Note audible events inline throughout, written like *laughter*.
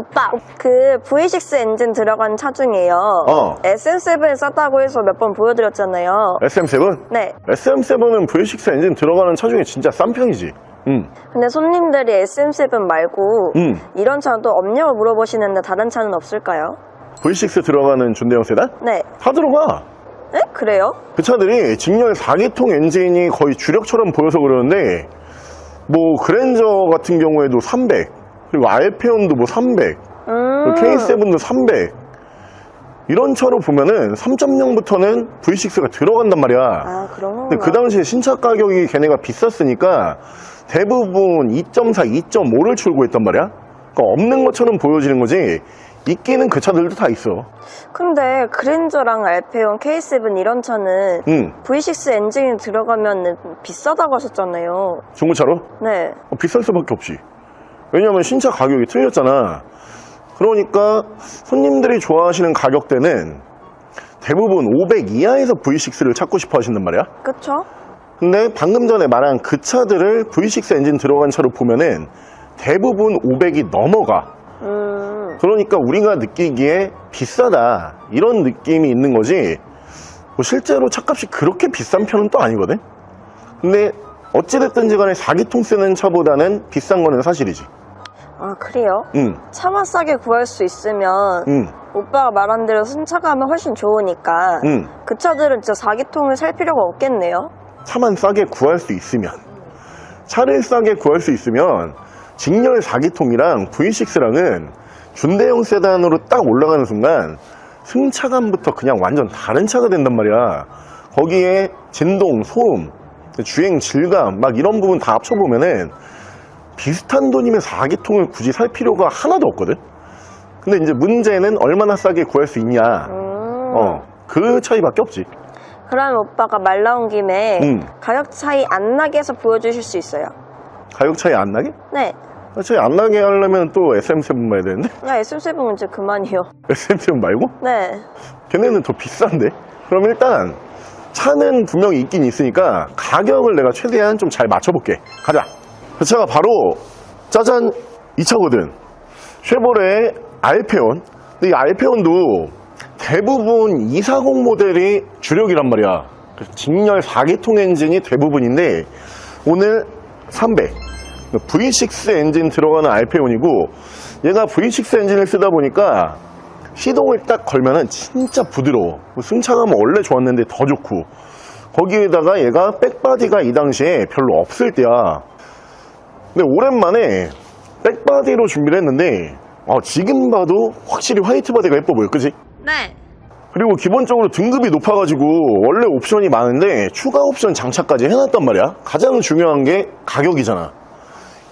오빠, 그 V6 엔진 들어간 차 중에요. 어. SM7 썼다고 해서 몇 번 보여드렸잖아요. SM7? 네. SM7은 V6 엔진 들어가는 차 중에 진짜 싼 편이지. 응. 근데 손님들이 SM7 말고 음. 이런 차도 없냐고 물어보시는데 다른 차는 없을까요? V6 들어가는 준대형 세단? 네. 다 들어가. 네? 그래요? 그 차들이 직렬 4기통 엔진이 거의 주력처럼 보여서 그러는데 뭐 그랜저 같은 경우에도 300 그리고 알페온도 뭐 300 음. K7도 300 이런 차로 보면은 3.0부터는 V6가 들어간단 말이야 아, 그런 건가? 근데 그 당시에 신차 가격이 걔네가 비쌌으니까 대부분 2.4, 2.5를 출고했단 말이야 그러니까 없는 것처럼 보여지는 거지 있기는 그 차들도 다 있어 근데 그랜저랑 알페온, K7 이런 차는 응 V6 엔진이 들어가면 비싸다고 하셨잖아요. 중고차로? 네. 어, 비쌀 수밖에 없지. 왜냐면 신차 가격이 틀렸잖아. 그러니까 손님들이 좋아하시는 가격대는 대부분 500 이하에서 V6를 찾고 싶어 하신단 말이야. 그쵸? 근데 방금 전에 말한 그 차들을 V6 엔진 들어간 차로 보면은 대부분 500이 넘어가. 음. 그러니까 우리가 느끼기에 비싸다. 이런 느낌이 있는 거지. 뭐 실제로 차값이 그렇게 비싼 편은 또 아니거든. 근데 어찌됐든지 간에 4기통 쓰는 차보다는 비싼 거는 사실이지. 아, 그래요? 응, 차만 싸게 구할 수 있으면 응, 오빠가 말한 대로 하면 훨씬 좋으니까 응. 그 차들은 진짜 4기통을 살 필요가 없겠네요. 차만 싸게 구할 수 있으면. 차를 싸게 구할 수 있으면 직렬 4기통이랑 V6랑은 준대형 세단으로 딱 올라가는 순간 승차감부터 그냥 완전 다른 차가 된단 말이야. 거기에 진동, 소음, 주행 질감 막 이런 부분 다 합쳐보면은 비슷한 돈이면 4기통을 굳이 살 필요가 하나도 없거든. 근데 이제 문제는 얼마나 싸게 구할 수 있냐. 음. 어, 그 차이밖에 없지. 그럼 오빠가 말 나온 김에 음. 가격 차이 안 나게 해서 보여주실 수 있어요. 가격 차이 안 나게? 네. 차이 안 나게 하려면 또 SM7 봐야 되는데? *laughs* 야, SM7은 이제 그만이요. SM7 말고? 네. 걔네는 더 비싼데? 그럼 일단 차는 분명히 있긴 있으니까 가격을 내가 최대한 좀 잘 맞춰볼게. 가자. 그 차가 바로 짜잔 이 차거든. 쉐보레 알페온. 근데 이 알페온도 대부분 240 모델이 주력이란 말이야. 직렬 4기통 엔진이 대부분인데 오늘 300. V6 엔진 들어가는 알페온이고 얘가 V6 엔진을 쓰다 보니까 시동을 딱 걸면은 진짜 부드러워. 승차감은 원래 좋았는데 더 좋고. 거기에다가 얘가 백바디가 이 당시에 별로 없을 때야. 근데 오랜만에 백바디로 준비를 했는데 어, 지금 봐도 확실히 화이트 바디가 예뻐 보여. 그지? 네. 그리고 기본적으로 등급이 높아가지고 원래 옵션이 많은데 추가 옵션 장착까지 해놨단 말이야. 가장 중요한 게 가격이잖아.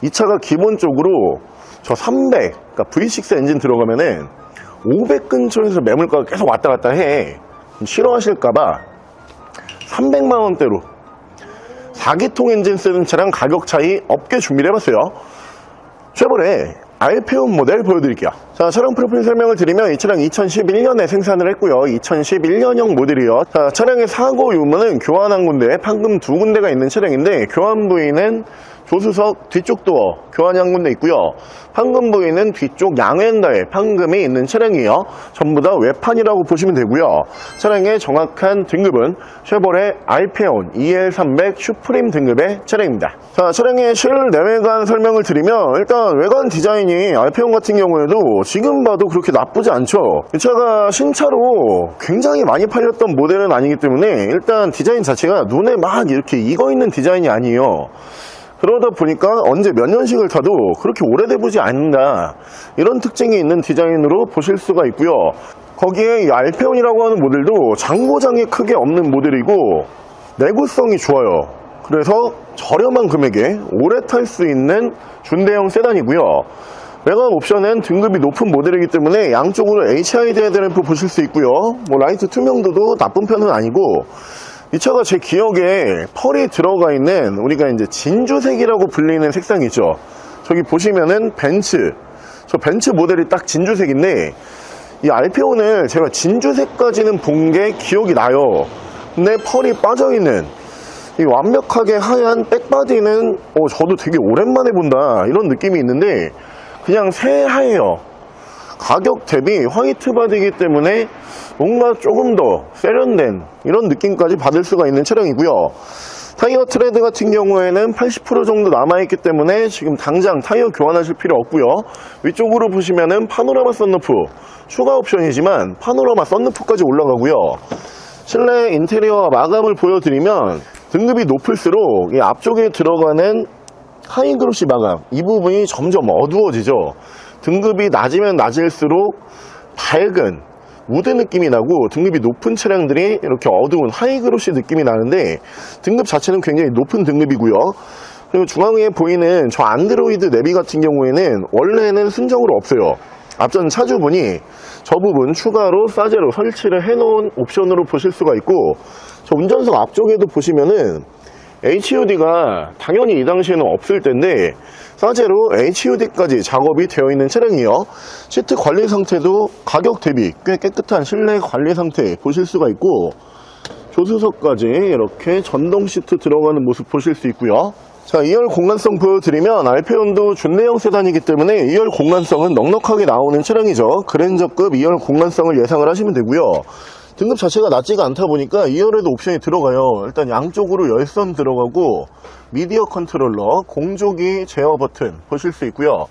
이 차가 기본적으로 저 300, 그러니까 V6 엔진 들어가면은 500 근처에서 매물가가 계속 왔다 갔다 해. 싫어하실까봐 300만 원대로 4기통 엔진 쓰는 차량 가격 차이 없게 준비를 해봤어요. 쉐보레 알페온 모델 보여드릴게요. 자, 차량 프로필 설명을 드리면 이 차량 2011년에 생산을 했고요. 2011년형 모델이요. 자, 차량의 사고 유무는 교환 한 군데, 판금 두 군데가 있는 차량인데 교환 부위는 조수석 뒤쪽 도어 교환이 한 군데 있고요. 판금 부위는 뒤쪽 양왼다에 판금이 있는 차량이에요. 전부 다 외판이라고 보시면 되고요. 차량의 정확한 등급은 쉐보레 알페온 EL300 슈프림 등급의 차량입니다. 자, 차량의 실내외관 설명을 드리면 일단 외관 디자인이 알페온 같은 경우에도 지금 봐도 그렇게 나쁘지 않죠. 이 차가 신차로 굉장히 많이 팔렸던 모델은 아니기 때문에 일단 디자인 자체가 눈에 막 이렇게 익어 있는 디자인이 아니에요. 그러다 보니까 언제 몇 년씩을 타도 그렇게 오래돼 보지 않는다. 이런 특징이 있는 디자인으로 보실 수가 있고요. 거기에 이 알페온이라고 하는 모델도 장고장이 크게 없는 모델이고 내구성이 좋아요. 그래서 저렴한 금액에 오래 탈 수 있는 준대형 세단이고요. 외관 옵션은 등급이 높은 모델이기 때문에 양쪽으로 HID 헤드램프 보실 수 있고요. 뭐 라이트 투명도도 나쁜 편은 아니고 이 차가 제 기억에 펄이 들어가 있는 우리가 이제 진주색이라고 불리는 색상이죠. 저기 보시면은 벤츠, 저 벤츠 모델이 딱 진주색인데 이 알페온을 제가 진주색까지는 본 게 기억이 나요. 근데 펄이 빠져 있는 이 완벽하게 하얀 백바디는 어, 저도 되게 오랜만에 본다 이런 느낌이 있는데 그냥 새하예요. 가격 대비 화이트 바디이기 때문에 뭔가 조금 더 세련된 이런 느낌까지 받을 수가 있는 차량이고요. 타이어 트레드 같은 경우에는 80% 정도 남아있기 때문에 지금 당장 타이어 교환하실 필요 없고요. 위쪽으로 보시면은 파노라마 썬루프 추가 옵션이지만 파노라마 썬루프까지 올라가고요. 실내 인테리어 마감을 보여드리면 등급이 높을수록 이 앞쪽에 들어가는 하이그로시 마감 이 부분이 점점 어두워지죠. 등급이 낮으면 낮을수록 밝은 우드 느낌이 나고 등급이 높은 차량들이 이렇게 어두운 하이그로시 느낌이 나는데 등급 자체는 굉장히 높은 등급이고요. 그리고 중앙에 보이는 저 안드로이드 내비 같은 경우에는 원래는 순정으로 없어요. 앞전 차주분이 저 부분 추가로 싸제로 설치를 해놓은 옵션으로 보실 수가 있고 저 운전석 앞쪽에도 보시면은 HUD가 당연히 이 당시에는 없을 텐데 싸제로 HUD까지 작업이 되어 있는 차량이요. 시트 관리 상태도 가격 대비 꽤 깨끗한 실내 관리 상태 보실 수가 있고 조수석까지 이렇게 전동 시트 들어가는 모습 보실 수 있고요. 자, 2열 공간성 보여드리면 알페온도 준내형 세단이기 때문에 2열 공간성은 넉넉하게 나오는 차량이죠. 그랜저급 2열 공간성을 예상을 하시면 되고요. 등급 자체가 낮지가 않다 보니까 2열에도 옵션이 들어가요. 일단 양쪽으로 열선 들어가고 미디어 컨트롤러, 공조기 제어 버튼 보실 수 있고요.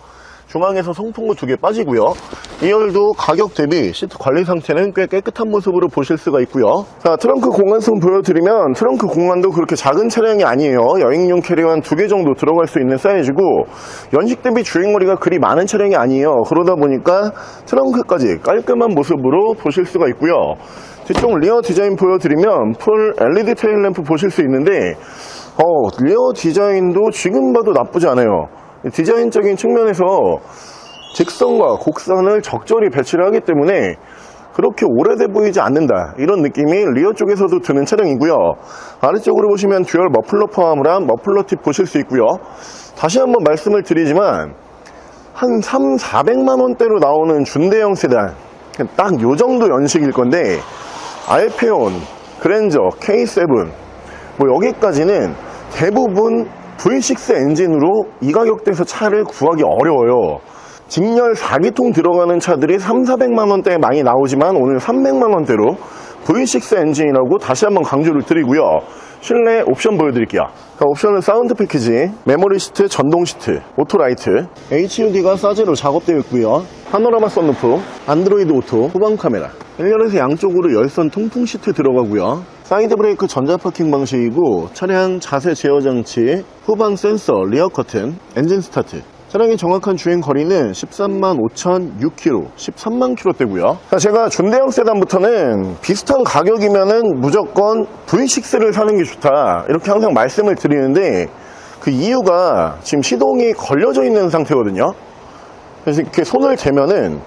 중앙에서 송풍구 두 개 빠지고요. 2열도 가격 대비 시트 관리 상태는 꽤 깨끗한 모습으로 보실 수가 있고요. 자, 트렁크 공간성 보여드리면 트렁크 공간도 그렇게 작은 차량이 아니에요. 여행용 캐리어 한 두 개 정도 들어갈 수 있는 사이즈고 연식 대비 주행거리가 그리 많은 차량이 아니에요. 그러다 보니까 트렁크까지 깔끔한 모습으로 보실 수가 있고요. 뒤쪽 리어 디자인 보여드리면 풀 LED 테일 램프 보실 수 있는데 어, 리어 디자인도 지금 봐도 나쁘지 않아요. 디자인적인 측면에서 직선과 곡선을 적절히 배치를 하기 때문에 그렇게 오래돼 보이지 않는다. 이런 느낌이 리어 쪽에서도 드는 차량이고요. 아래쪽으로 보시면 듀얼 머플러 포함을 한 머플러 팁 보실 수 있고요. 다시 한번 말씀을 드리지만 한 3, 400만 원대로 나오는 준대형 세단. 딱 요 정도 연식일 건데 알페온, 그랜저, K7 뭐 여기까지는 대부분 V6 엔진으로 이 가격대에서 차를 구하기 어려워요. 직렬 4기통 들어가는 차들이 3, 400만 원대에 많이 나오지만 오늘 300만 원대로 V6 엔진이라고 다시 한번 강조를 드리고요. 실내 옵션 보여드릴게요. 자, 옵션은 사운드 패키지, 메모리 시트, 전동 시트, 오토라이트, HUD가 싸제로 작업되어 있고요. 파노라마 썬루프, 안드로이드 오토, 후방 카메라, 1열에서 양쪽으로 열선 통풍 시트 들어가고요. 사이드 브레이크 전자 파킹 방식이고 차량 자세 제어 장치, 후방 센서, 리어 커튼, 엔진 스타트. 차량의 정확한 주행 거리는 13만 5,006km, 13만 km대고요. 제가 준대형 세단부터는 비슷한 가격이면은 무조건 V6를 사는 게 좋다. 이렇게 항상 말씀을 드리는데 그 이유가 지금 시동이 걸려져 있는 상태거든요. 이렇게 손을 대면은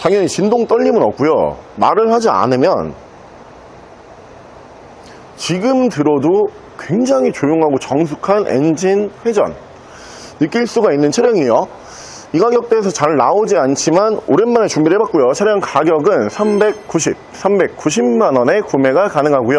당연히 진동 떨림은 없고요. 말을 하지 않으면 지금 들어도 굉장히 조용하고 정숙한 엔진 회전 느낄 수가 있는 차량이에요. 이 가격대에서 잘 나오지 않지만 오랜만에 준비를 해봤고요. 차량 가격은 390, 390만 원에 구매가 가능하고요.